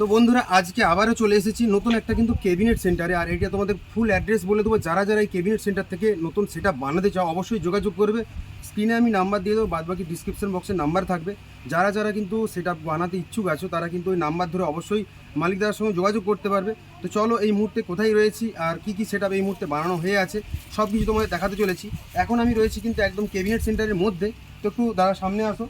তো বন্ধুরা, আজকে আবারও চলে এসেছি নতুন একটা কিন্তু কেবিনেট সেন্টারে আর এটা তোমাদের ফুল অ্যাড্রেস বলে দেবো। যারা যারা এই কেবিনেট সেন্টার থেকে নতুন সেটা বানাতে চাও, অবশ্যই যোগাযোগ করবে। স্ক্রিনে আমি নাম্বার দিয়ে দেবো, বাদবাকি ডিসক্রিপশন বক্সে নাম্বার থাকবে। যারা যারা কিন্তু সেটা বানাতে ইচ্ছুক আছো, তারা কিন্তু ওই নাম্বার ধরে অবশ্যই মালিকদার সঙ্গে যোগাযোগ করতে পারবে। তো চলো এই মুহূর্তে কোথায় রয়েছি আর কি কি সেটা এই মুহূর্তে বানানো হয়ে আছে সব কিছু তোমাদের দেখাতে চলেছি। এখন আমি রয়েছি কিন্তু একদম কেবিনেট সেন্টারের মধ্যে। তো একটু দাদা সামনে আসো।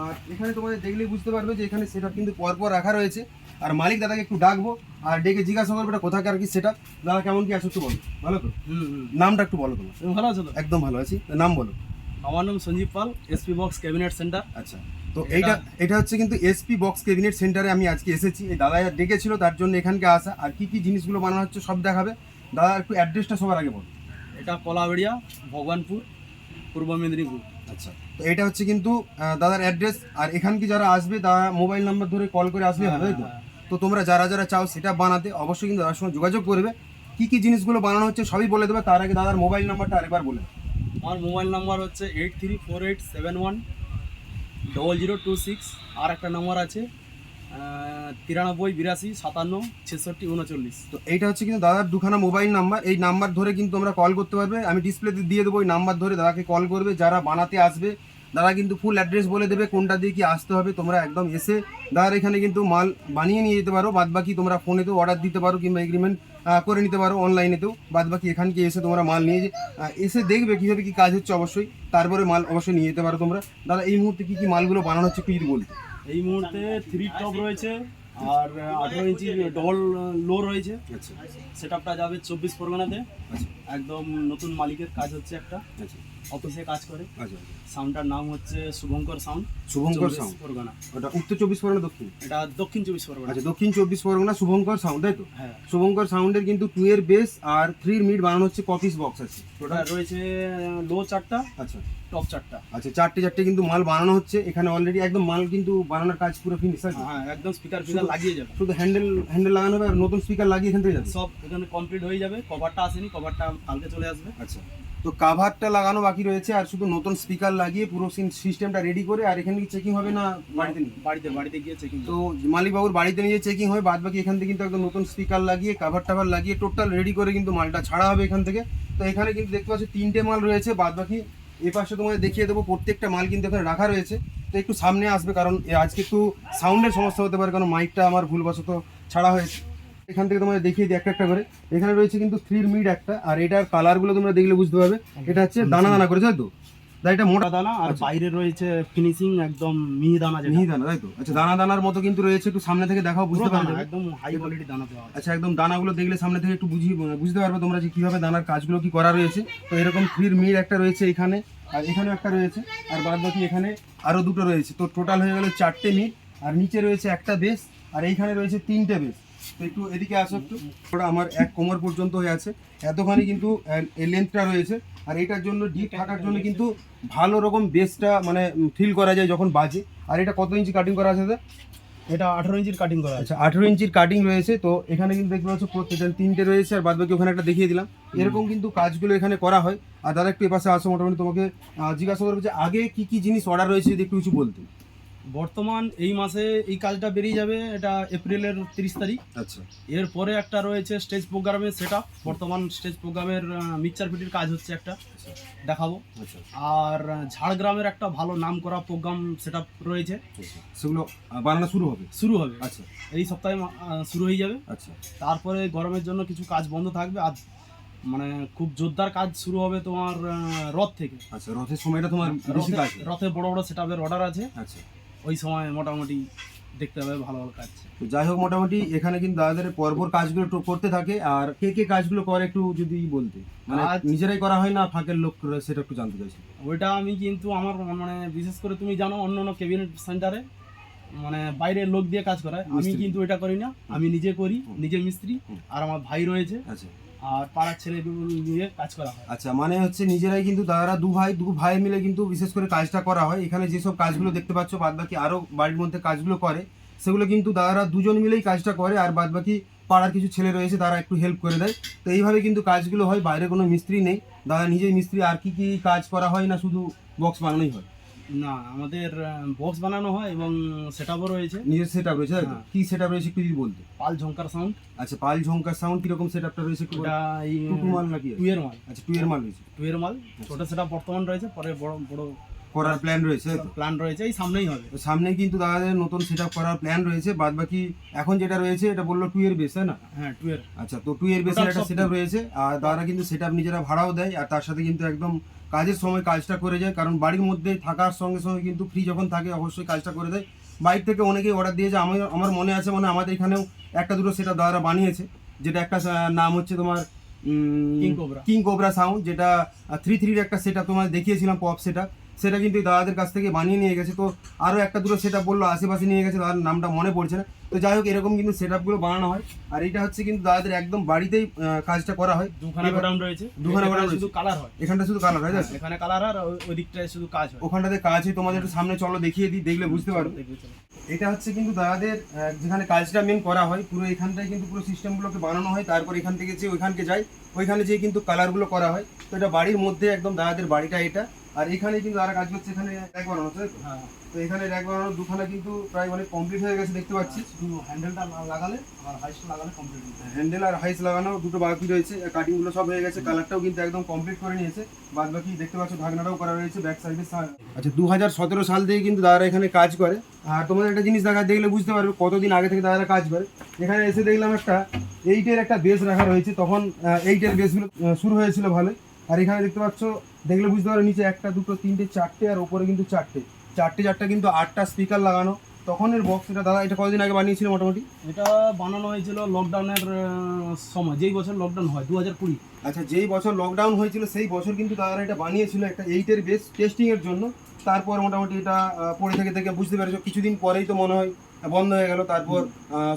আর এখানে তোমাদের দেখলেই বুঝতে পারবে যে এখানে সেটা কিন্তু পরপর রাখা রয়েছে। আর মালিক দাদাকে একটু ডাকবো আর ডেকে জিজ্ঞাসা করব এটা কোথাকার কি সেটা দাদা কেমন কি আছো একটু বলো। ভালো তো? নামটা একটু বলো তোমার। ভালো আছো তো? একদম ভালো আছি। নাম বলো। আমার নাম Sanjeev Pal SP box cabinet centre আচ্ছা তো এইটা এটা হচ্ছে কিন্তু এসপি বক্স ক্যাবিনেট সেন্টারে আমি আজকে এসেছি। এই দাদা ডেকেছিল তার জন্য এখানকে আসা। আর কি কি জিনিসগুলো বানানো হচ্ছে সব দেখাবে। দাদা একটু অ্যাড্রেসটা সবার আগে বলো। এটা কলাবেড়িয়া ভগবানপুর পূর্ব মেদিনীপুর। আচ্ছা। তো এটা হচ্ছে কিন্তু দাদার অ্যাড্রেস আর এখান কি যারা আসবে তারা মোবাইল নাম্বার ধরে কল করে আসলে হবে তো? তো তোমরা যারা যারা চাও সেটা বানাতে অবশ্যই কিন্তু দাদার সঙ্গে যোগাযোগ করবে। কি কি জিনিসগুলো বানানো হচ্ছে সবই বলে দেবে তার আগে দাদার মোবাইল নাম্বারটা আরেকবার বলে আমার মোবাইল নাম্বার হচ্ছে eight three four eight seven one double zero two six আর একটা নাম্বার আছে তিরানব্বই, বিরাশি, সাতান্ন, ছেষট্টি, উনচল্লিশ। তো এইটা হচ্ছে কিন্তু দাদার দুখানা মোবাইল নাম্বার এই নাম্বার ধরে কিন্তু তোমরা কল করতে পারবে। আমি ডিসপ্লেতে দিয়ে দেবো ওই নাম্বার ধরে দাদাকে কল করবে। যারা বানাতে আসবে, দাদা কিন্তু ফুল অ্যাড্রেস বলে দেবে কোনটা দিয়ে কি আসতে হবে। তোমরা একদম এসে দাদার এখানে কিন্তু মাল বানিয়ে নিয়ে যেতে পারো। বাদ বাকি তোমরা ফোনেতেও অর্ডার দিতে পারো কিংবা এগ্রিমেন্ট করে নিতে পারো অনলাইনেতেও বাদ বাকি এখানকে এসে তোমরা মাল নিয়ে এসে দেখবে কীভাবে কি কাজ হচ্ছে অবশ্যই। তারপরে মাল অবশ্যই নিয়ে যেতে পারো তোমরা। দাদা, এই মুহূর্তে কী কী মালগুলো বানানো হচ্ছে একটু যদি বলতে। এই মুহূর্তে থ্রি টপ রয়েছে আর আঠেরো ইঞ্চি ডবল লো রয়েছে। আচ্ছা। সেটআপটা যাবে চব্বিশ পরগনাতে। আচ্ছা। একদম নতুন মালিকের কাজ হচ্ছে একটা। আচ্ছা। অফিসে কাজ করে। আচ্ছা। সাউন্ডটার নাম হচ্ছে শুভঙ্কর সাউন্ড শুভঙ্কর সাউন্ড পরগনা। ওটা উত্তর চব্বিশ পরগনা দক্ষিণ? এটা দক্ষিণ চব্বিশ পরগনা। আচ্ছা দক্ষিণ চব্বিশ পরগনা শুভঙ্কর সাউন্ড তাই তো? হ্যাঁ। শুভঙ্কর সাউন্ডের কিন্তু টু এর বেস আর থ্রির মিড বানানো হচ্ছে কপিস বক্স আছে। ওটা রয়েছে লো চারটা। আচ্ছা। টপ চারটা। আচ্ছা চারটে চারটে কিন্তু মাল বানানো হচ্ছে। এখানে অলরেডি একদম মাল কিন্তু বানানোর কাজ পুরো ফিনিশ আছে হ্যাঁ একদম স্পিকার ফিকার লাগিয়ে যাবে। শুধু হ্যান্ডেল হ্যান্ডেল লাগানো হবে আর নতুন স্পিকার লাগিয়ে এখান থেকে যাবে? সব এখানে কমপ্লিট হয়ে যাবে। কভারটা আসেনি কভারটা কালকে চলে আসবে। আচ্ছা তো কাভারটা লাগানো বাকি রয়েছে আর শুধু নতুন স্পিকার লাগিয়ে পুরো সিস্টেমটা রেডি করে আর এখানে কি চেকিং হবে না বাড়িতে বাড়িতে বাড়িতে গিয়ে চেকিং তো মালিক বাবুর বাড়িতে নিয়ে চেকিং হয় বাদ বাকি এখান থেকে কিন্তু একদম নতুন স্পিকার লাগিয়ে কাভার টাভার লাগিয়ে টোটাল রেডি করে কিন্তু মালটা ছাড়া হবে এখান থেকে। তো এখানে কিন্তু দেখতে পাচ্ছ তিনটে মাল রয়েছে বাদ বাকি এ পাশে তোমাদের দেখিয়ে দেবো, প্রত্যেকটা মাল কিন্তু এখানে রাখা রয়েছে। তো একটু সামনে আসবে, কারণ আজকে একটু সাউন্ডের সমস্যা হতে পারে, কারণ মাইকটা আমার ভুলবশত ছাড়া হয়েছে। এখান থেকে তোমাদের দেখিয়ে দিই একটা একটা করে। এখানে রয়েছে কিন্তু থ্রির মিড একটা, আর এটার কালারগুলো তোমরা দেখলে বুঝতে পারবে। এটা হচ্ছে দানা দানা করেছে, তাই তো? এটা মোটা দানা আর আচ্ছা। বাইরে রয়েছে ফিনিশিং একদম মিহি দানা যেটা। মিহি দানা তাই তো? আচ্ছা দানা দানার মতো কিন্তু রয়েছে একটু সামনে থেকে দেখাও বুঝতে পারবে। একদম হাই কোয়ালিটি দানা দেওয়া আচ্ছা একদম দানাগুলো দেখলে সামনে থেকে একটু বুঝি বুঝতে পারবে তোমরা যে কীভাবে দানার কাজগুলো কি করা রয়েছে। তো এরকম থ্রির মির একটা রয়েছে এখানে আর এখানেও একটা রয়েছে আর বাদ বাকি এখানে আরও দুটো রয়েছে। তো টোটাল হয়ে গেল চারটে মিট আর নিচে রয়েছে একটা বেস আর এইখানে রয়েছে তিনটে বেস একটু এদিকে আসো একটু। ওটা আমার এক কোমর পর্যন্ত হয়ে আছে। এতখানি কিন্তু লেন্থটা রয়েছে। আর এটার জন্য ডিপ থাকার জন্য কিন্তু ভালো রকম বেসটা মানে ফিল করা যায় যখন বাজে। আর এটা কত ইঞ্চি কাটিং করা আছে এটা আঠারো ইঞ্চির কাটিং করা আছে। আচ্ছা আঠেরো ইঞ্চির কাটিং রয়েছে। তো এখানে কিন্তু দেখতে পাচ্ছ প্রত্যেকটা তিনটে রয়েছে। আর বাদ বাকি ওখানে একটা দেখিয়ে দিলাম। এরকম কিন্তু কাজগুলো এখানে করা হয়। আর দাদা একটু এপাশে আসো মোটামুটি তোমাকে জিজ্ঞাসা করব যে আগে কি কি জিনিস অর্ডার রয়েছে যদি একটু কিছু বলতে বর্তমান এই মাসে এই কাজটা বেরিয়ে যাবে এটা এপ্রিলের তিরিশ তারিখ। আচ্ছা। এরপরে একটা রয়েছে স্টেজ প্রোগ্রামের সেট বর্তমান স্টেজ প্রোগ্রামের মিক্সচার ফিটির কাজ হচ্ছে একটা। দেখাবো। আচ্ছা। আর ঝাড়গ্রামের একটা ভালো নাম করা প্রোগ্রাম সেট রয়েছে। সেগুলো বানানো শুরু হবে? শুরু হবে। আচ্ছা। এই সপ্তাহে শুরু হয়ে যাবে। আচ্ছা। তারপরে গরমের জন্য কিছু কাজ বন্ধ থাকবে। আর মানে খুব জোরদার কাজ শুরু হবে তোমার রথ থেকে। আচ্ছা রথের সময়টা তোমার রথে- বড় বড় সেটআপের অর্ডার আছে। আচ্ছা। ওই সময় মোটামুটি দেখতে হবে ভালো ভালো কাজ। তো যাই হোক মোটামুটি এখানে কিন্তু দাদাদের পরপর কাজগুলো একটু করতে থাকে। আর কে কে কাজগুলো করে একটু যদি বলতে। মানে নিজেরাই করা হয় না ফাঁকের লোক সেটা একটু জানতে চাইছি ওইটা আমি কিন্তু আমার মানে বিশেষ করে তুমি জানো অন্য অন্য ক্যাবিনেট সেন্টারে মানে বাইরের লোক দিয়ে কাজ করায়। আমি কিন্তু এটা করি না। আমি নিজে করি। নিজে মিস্ত্রি। আর আমার ভাই রয়েছে। আচ্ছা। আর পাড়ার ছেলেগুলো নিয়ে কাজ করা হয়। আচ্ছা মানে হচ্ছে নিজেরাই কিন্তু দাদারা দু ভাই দু ভাই মিলে কিন্তু বিশেষ করে কাজটা করা হয়। এখানে যেসব কাজগুলো দেখতে পাচ্ছ বাদ বাকি আরও বাড়ির মধ্যে কাজগুলো করে, সেগুলো কিন্তু দাদারা দুজন মিলেই কাজটা করে, আর বাদ বাকি পাড়ার কিছু ছেলে রয়েছে, তারা একটু হেল্প করে দেয়। তো এইভাবে কিন্তু কাজগুলো হয়, বাইরে কোনো মিস্ত্রি নেই। দাদা নিজেই মিস্ত্রি, আর কি কি কাজ করা হয় না, শুধু বক্স বানানোই হয়। না আমাদের বক্স বানানো হয় এবং সেটআপও রয়েছে। নিজের সেটআপ রয়েছে? হ্যাঁ। কি সেটআপ রয়েছে একটু যদি বলতে? পাল ঝঙ্কার সাউন্ড আচ্ছা পাল ঝঙ্কার সাউন্ড কীরকম সেট আপটা রয়েছে একটু টু মাল নাকি? টু এর মাল। আচ্ছা টু এর মাল রয়েছে। টু এর মাল ছোট সেটা বর্তমান রয়েছে পরে বড় বড় করার প্ল্যান রয়েছে। প্ল্যান রয়েছে এই সামনেই হবে। সামনে কিন্তু দাদাদের নতুন সেট আপ করার প্ল্যান রয়েছে বাদ বাকি এখন যেটা রয়েছে এটা বলল টু এর বেস না? হ্যাঁ টু এর আচ্ছা তো টু এর বেসের একটা সেট রয়েছে আর দাদারা কিন্তু সেট নিজেরা ভাড়াও দেয় আর তার সাথে কিন্তু একদম কাজের সময় কাজটা করে যায় কারণ বাড়ির মধ্যে থাকার সঙ্গে সঙ্গে কিন্তু ফ্রি যখন থাকে অবশ্যই কাজটা করে দেয়। বাইরে থেকে অনেকেই অর্ডার দিয়েছে আমি আমার মনে আছে মানে আমাদের এখানেও একটা দুটো সেটা দাদারা বানিয়েছে যেটা একটা নাম হচ্ছে তোমার King Cobra। King cobra sound যেটা থ্রি থ্রির একটা সেটা তোমার দেখিয়েছিলাম পপ সেট সেটা কিন্তু দাদাদের কাছ থেকে বানিয়ে নিয়ে গেছে। তো আরও একটা দুটো সেট আপ বলল আশেপাশে নিয়ে গেছে তার নামটা মনে পড়ছে না। তো যাই হোক এরকম কিন্তু সেট আপগুলো বানানো হয়। আর এটা হচ্ছে কিন্তু দাদাদের একদম বাড়িতেই কাজটা করা হয়। দুখানা গোডাউন রয়েছে। দুখানা গোডাউন শুধু কালার হয়। এখানটা শুধু কালার হয় তাই এখানে কালার আর ওই- দিকটায় শুধু কাজ হয়। ওখানটাতে কাজ হয় তোমাদের একটু সামনে চলো দেখিয়ে দিই দেখলে বুঝতে পারবে এটা হচ্ছে কিন্তু দাদাদের যেখানে কাজটা মেন করা হয় পুরো এখানটায় কিন্তু পুরো সিস্টেমগুলোকে বানানো হয়। তারপর এখান থেকে যে ওইখানকে যায় ওইখানে যেয়ে কিন্তু কালারগুলো করা হয়। তো এটা বাড়ির মধ্যে একদম দাদাদের বাড়িটা এটা। আর এখানে কিন্তু আর কাজ করছে এখানে র্যাক বানানো হচ্ছে তাই তো? হ্যাঁ। তো এখানে র্যাক বানানো দুখানা কিন্তু প্রায় মানে কমপ্লিট হয়ে গেছে দেখতে পাচ্ছি। শুধু হ্যান্ডেলটা লাগালে আর হাইস্ট লাগালে কমপ্লিট হ্যান্ডেল আর হাইস লাগানো দুটো বাকি রয়েছে কাটিংগুলো সব হয়ে গেছে কালারটাও কিন্তু একদম কমপ্লিট করে নিয়েছে। বাদ বাকি দেখতে পাচ্ছ ঢাকনাটাও করা রয়েছে ব্যাক সাইডে আচ্ছা দু হাজার সতেরো সাল থেকে কিন্তু দাদারা এখানে কাজ করে। আর তোমাদের একটা জিনিস দেখা দেখলে বুঝতে পারবে কতদিন আগে থেকে দাদারা কাজ করে। এখানে এসে দেখলাম একটা এইটের একটা বেস রাখা রয়েছে তখন এইটের বেসগুলো শুরু হয়েছিল ভালোই। আর এখানে দেখতে পাচ্ছ দেখলে বুঝতে পারো নিচে একটা দুটো তিনটে চারটে আর ওপরে কিন্তু চারটে। চারটে চারটে কিন্তু আটটা স্পিকার লাগানো। তখনের বক্স এটা দাদা এটা কতদিন আগে বানিয়েছিল মোটামুটি? এটা বানানো হয়েছিল লকডাউনের সময় যেই বছর লকডাউন হয় দু হাজার কুড়ি। আচ্ছা যেই বছর লকডাউন হয়েছিল সেই বছর কিন্তু তারা এটা বানিয়েছিল একটা এইটের বেস টেস্টিং এর জন্য। তারপর মোটামুটি এটা পড়ে থেকে থেকে বুঝতে পেরেছ কিছুদিন পরেই তো মনে হয় বন্ধ হয়ে গেল। তারপর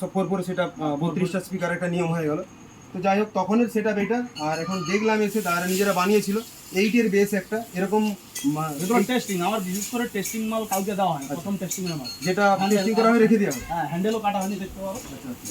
সব ফোর ফোরে সেটা বত্রিশটা স্পিকার একটা নিয়ম হয়ে গেল। তো যাই হোক তখনের সেটা এটা আর এখন দেখলাম এসে তারা নিজেরা বানিয়েছিল। এইটের বেস একটা এরকম টেস্টিং আমার বিশেষ করে টেস্টিং মাল কাউকে দেওয়া হয় প্রথম টেস্টিং এর মাল। যেটা টেস্টিং করা রেখে দেওয়া হয়। হ্যাঁ হ্যান্ডেলও কাটা হয়নি দেখতে পাবো।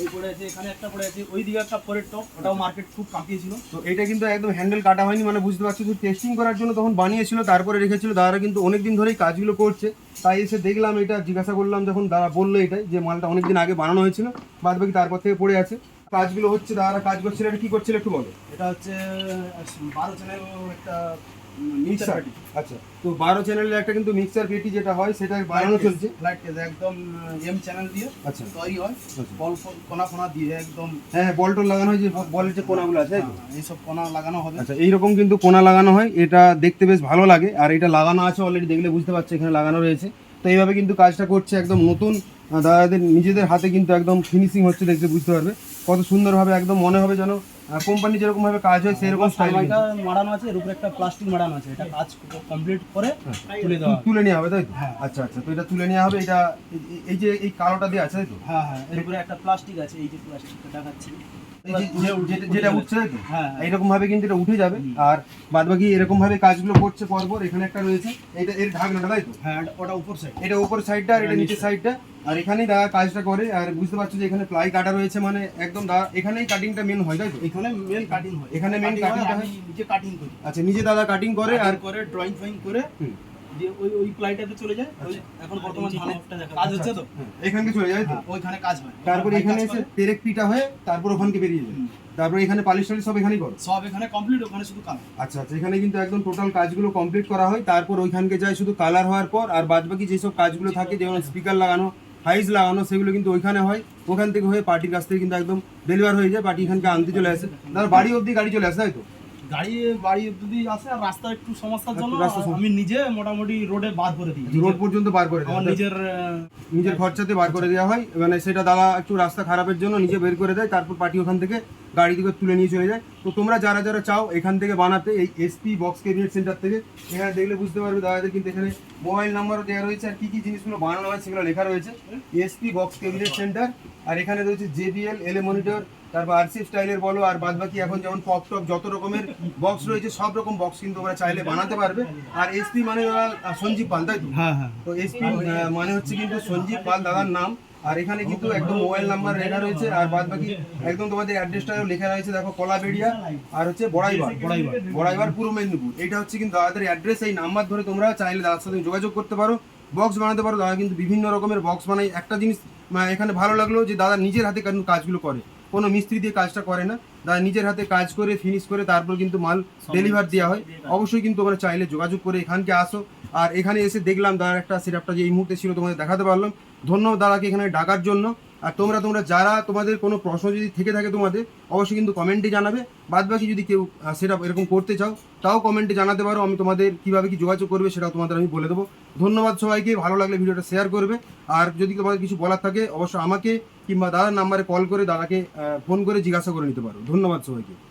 এই পড়ে আছে এখানে একটা পড়ে আছে ওই দিকে একটা পরের টপ ওটাও মার্কেট খুব কাঁপিয়েছিল তো এটা কিন্তু একদম হ্যান্ডেল কাটা হয়নি মানে বুঝতে পারছি শুধু টেস্টিং করার জন্য তখন বানিয়েছিল তারপরে রেখেছিল দাদারা কিন্তু অনেক দিন ধরেই কাজগুলো করছে। তাই এসে দেখলাম এটা জিজ্ঞাসা করলাম যখন দাদা বলল এটাই যে মালটা অনেক দিন আগে বানানো হয়েছিল বাদ বাকি তারপর থেকে পড়ে আছে। কাজগুলো হচ্ছে দাদারা কাজ করছিল এটা কি করছিল একটু বলো। এটা হচ্ছে বারো চ্যানেল একটা মিক্সার আচ্ছা। তো বারো চ্যানেলের একটা কিন্তু মিক্সার পেটি যেটা হয় সেটা বানানো চলছে? ফ্লাইট কেস একদম এম চ্যানেল দিয়ে আচ্ছা। তৈরি হয় আচ্ছা। বল কোনা কোনা দিয়ে একদম। হ্যাঁ হ্যাঁ বল টল লাগানো হয় যে বলের যে কোনাগুলো আছে তো? হ্যাঁ, এইসব কোনা লাগানো হবে। আচ্ছা এইরকম কিন্তু কোনা লাগানো হয় এটা দেখতে বেশ ভালো লাগে আর এটা লাগানো আছে অলরেডি দেখলে বুঝতে পারছ এখানে লাগানো রয়েছে। তো এইভাবে কিন্তু কাজটা করছে একদম নতুন দাদাদের নিজেদের হাতে কিন্তু একদম ফিনিশিং হচ্ছে দেখতে বুঝতে পারবে। কত সুন্দর সুন্দরভাবে একদম মনে হবে যেন কোম্পানি যেরকম ভাবে কাজ হয় সেরকম মারানো আছে এর উপরে একটা প্লাস্টিক মারানো আছে এটা কাজ কমপ্লিট করে তুলে দেওয়া। তুলে নেওয়া হবে তাই তো? হ্যাঁ। আচ্ছা আচ্ছা তো এটা তুলে নেওয়া হবে এটা এই- যে এই কালোটা দিয়ে আছে তাই তো? হ্যাঁ হ্যাঁ এর উপরে একটা প্লাস্টিক আছে এই যে প্লাস্টিকটা দেখাচ্ছি। যেটা- উঠছে হ্যাঁ হ্যাঁ। এইরকম ভাবে কিন্তু এটা উঠে যাবে আর বাদ বাকি এরকম ভাবে কাজগুলো করছে পরপর এখানে একটা রয়েছে এটা এর ঢাকনাটা তাই তো? হ্যাঁ ওটা উপর সাইড এটা উপর সাইডটা আর এটা নিচের সাইডটা আর এখানেই দাদা কাজটা করে। আর বুঝতে পারছ যে এখানে প্লাই কাটা রয়েছে মানে একদম দাদা এখানেই কাটিংটা মেন হয় তাই তো? এখানে মেন কাটিং হয়। এখানে মেন Cutting হয়, নিজে কাটিং করি। আচ্ছা নিজে দাদা কাটিং করে আর করে ড্রয়িং ফয়িং করে হুম। দিয়ে ওই ওই প্লাইটাতে চলে যায়। ওই এখন বর্তমান ধানে কাজ হচ্ছে তো? হ্যাঁ, এখানকে চলে যায় তো? হ্যাঁ, ওইখানে কাজ হয়। তারপর এখানে এসে পেরেক পিটা হয়ে তারপর ওখানকে বেরিয়ে যায়। তারপর এখানে পালিশ টালিশ সব এখানেই করো? সব এখানে কমপ্লিট ওখানে শুধু কাজ আচ্ছা আচ্ছা এখানে কিন্তু একদম টোটাল কাজগুলো কমপ্লিট করা হয়। তারপর ওইখানকে যায় শুধু কালার হওয়ার পর আর বাদ বাকি যেসব কাজগুলো থাকে যেমন স্পিকার লাগানো হাইজ লাগানো, সেগুলো কিন্তু ওইখানে হয়। ওখান থেকে হয়ে পার্টির কাছ থেকে কিন্তু একদম ডেলিভার হয়ে যায়, পার্টি এখানকে আনতে চলে আসে। তার বাড়ি অবধি গাড়ি চলে আসে, তাই তো? গাড়ি বাড়ি যদি আসে আর রাস্তা একটু সমস্যার জন্য আমি নিজে মোটামুটি রোডে বাদ করে দিই। রোড পর্যন্ত বার করে দেয়। নিজের নিজের খরচাতে বার করে দেওয়া হয়। মানে সেটা দাদা একটু রাস্তা খারাপের জন্য নিজে বের করে দেয় তারপর পার্টি ওখান থেকে গাড়ি থেকে তুলে নিয়ে চলে যায়। তো তোমরা যারা যারা চাও এখান থেকে বানাতে এই এসপি বক্স ক্যাবিনেট সেন্টার থেকে এখানে দেখলে বুঝতে পারবে দাদাদের কিন্তু এখানে মোবাইল নাম্বারও দেওয়া রয়েছে। আর কি কি জিনিসগুলো বানানো হয় সেগুলো লেখা রয়েছে। এসপি বক্স ক্যাবিনেট সেন্টার আর এখানে রয়েছে জেবিএল এলএ মনিটর তারপর আরসি স্টাইলের বলো আর বাদ বাকি এখন যেমন পপ টপ যত রকমের বক্স রয়েছে সব রকম বক্স কিন্তু তোমরা চাইলে বানাতে পারবে। আর এসপি মানে দাদা সঞ্জীব পাল তাই তো? হ্যাঁ হ্যাঁ। তো এসপি মানে হচ্ছে কিন্তু সঞ্জীব পাল দাদার নাম। আর এখানে কিন্তু একদম মোবাইল নাম্বার লেখা রয়েছে আর বাদ বাকি একদম তোমাদের অ্যাড্রেসটাও লেখা রয়েছে দেখো কলাবেড়িয়া আর হচ্ছে বড়াইবার বড়াইবার। বড়াইবার পূর্ব মেদিনীপুর। এটা হচ্ছে কিন্তু দাদাদের অ্যাড্রেস এই নাম্বার ধরে তোমরা চাইলে দাদার সাথে যোগাযোগ করতে পারো। বক্স বানাতে পারো দাদা কিন্তু বিভিন্ন রকমের বক্স বানাই একটা জিনিস এখানে ভালো লাগল যে দাদা নিজের হাতে কাজগুলো করে। কোনো মিস্ত্রি দিয়ে কাজটা করে না। তারা নিজের হাতে কাজ করে ফিনিশ করে তারপর কিন্তু মাল ডেলিভার দেওয়া হয়। অবশ্যই কিন্তু তোমরা চাইলে যোগাযোগ করে এখানকে আসো। আর এখানে এসে দেখলাম দাদার একটা সেটআপটা যে এই মুহূর্তে ছিল তোমাদের দেখাতে পারলাম। ধন্যবাদ দাদাকে এখানে ডাকার জন্য। আর তোমরা তোমরা যারা তোমাদের কোনো প্রশ্ন যদি থেকে থাকে তোমাদের, অবশ্যই কিন্তু কমেন্টে জানাবে। বাদ বাকি যদি কেউ সেটা এরকম করতে চাও, তাও কমেন্টে জানাতে পারো। আমি তোমাদের কীভাবে কি যোগাযোগ করবে সেটাও তোমাদের আমি বলে দেবো। ধন্যবাদ সবাইকে। ভালো লাগলে ভিডিওটা শেয়ার করবে। আর যদি তোমাদের কিছু বলার থাকে, অবশ্যই আমাকে কিংবা দাদার নাম্বারে কল করে দাদাকে ফোন করে জিজ্ঞাসা করে নিতে পারো। ধন্যবাদ সবাইকে।